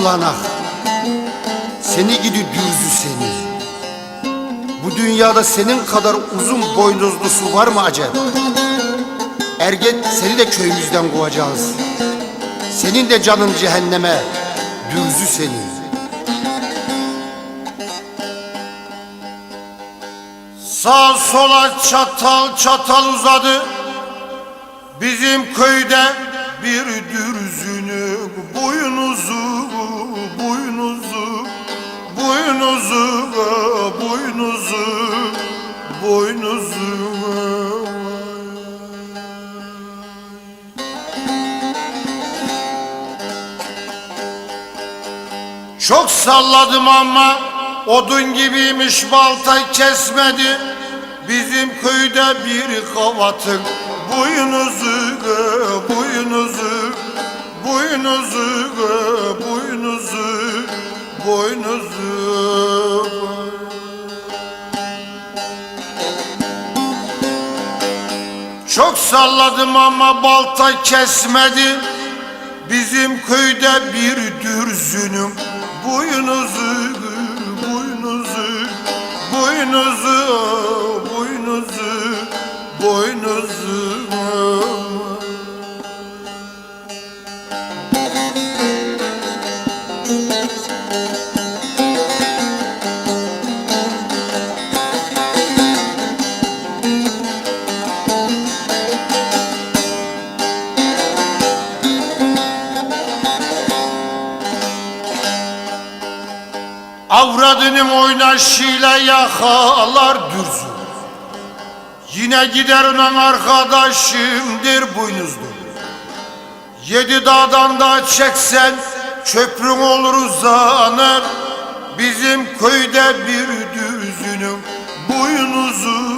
sağanak Seni gidi dürzü seni. Bu dünyada senin kadar uzun boynuzlusu var mı acaba? Erget seni de köyümüzden kovacağız. Senin de canın cehenneme Dürzü seni. Sağ sola çatal çatal uzadı. Bizim köyde bir dürzünün boynuzu, Çok salladım ama odun gibiymiş balta kesmedi. Bizim köyde bir kavatın boynuzu, boynuzu, boynuzu, boynuzu, boynuzu. Çok salladım ama balta kesmedi. Bizim köyde bir dürzünüm boynuzu, boynuzu, boynuzu, boynuzu, boynuzu. Avradının oynaşıyla yakalar dürzü. Yine gider onun arkadaşımdır boynuzlu Yedi dağdan da çeksen köprün olur uzanır. Bizim köyde bir boynuzu, boynuzu,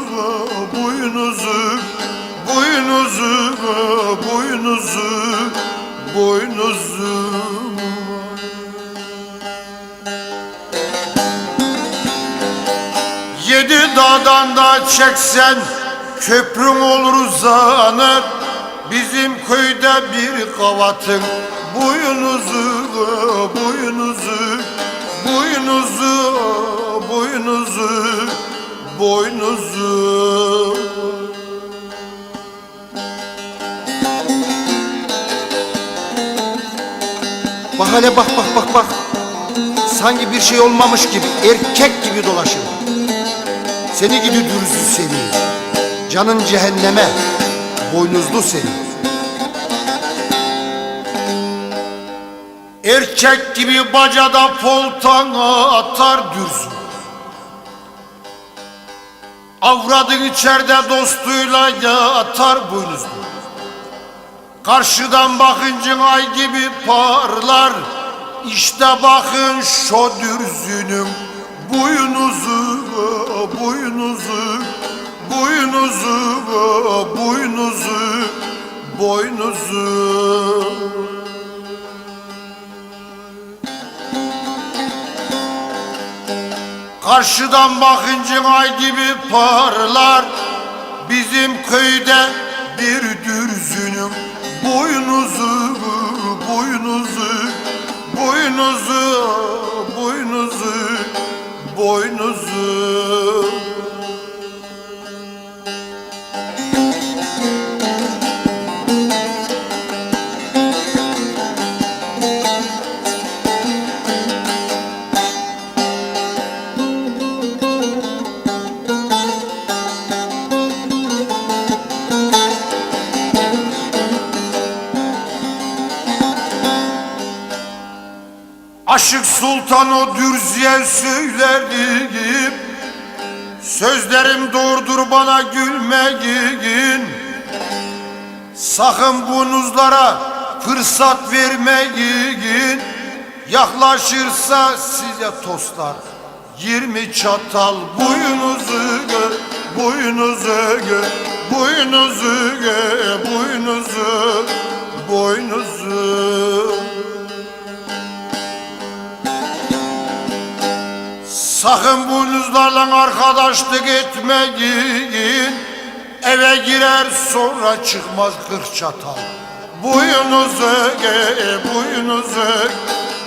Yedi dağdan da çeksen köprün olur uzanır Bizim köyde bir kavatın boynuzu, boynuzu, boynuzu, boynuzu, boynuzu. Bak hele bak bak bak bak. Sanki bir şey olmamış gibi erkek gibi dolaşır. Seni gidi dürzü seni. Canın cehenneme. Boynuzlu seni. Erkek gibi bacada poltana atar dürzü. Avradın içeride dostuyla yatar boynuzlu. Karşıdan bakınca ay gibi parlar İşte bakın şu dürzünün Boynuzu, boynuzu, boynuzu, boynuzu, boynuzu. Karşıdan bakınca ay gibi parlar Bizim köyde bir dürzünün boynuzu, boynuzu, boynuzu, boynuzu, boynuzu. Aşık Sultan o dürzüye söylerdim Sözlerim doğrudur bana gülmeyin. Sakın bunuzlara fırsat vermeyin. Yaklaşırsa size tostlar Yirmi çatal boynuzu gör Boynuzu gör Boynuzu gör Boynuzu Boynuzu Sakın boynuzlarla arkadaşlık etmeyin. Eve girer sonra çıkmaz kırk çatal. Boynuzu ge, boynuzu,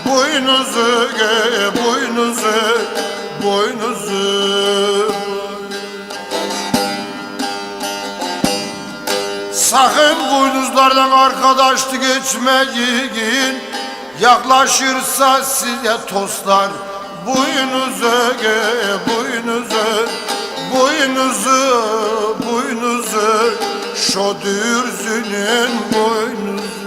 boynuzu ge boynuzu boynuzu Sakın boynuzlardan arkadaşlık etmeyin. Yaklaşırsa size tostlar Boynuzu ge boynuzu Boynuzu boynuzu Şodürzünün boynuzu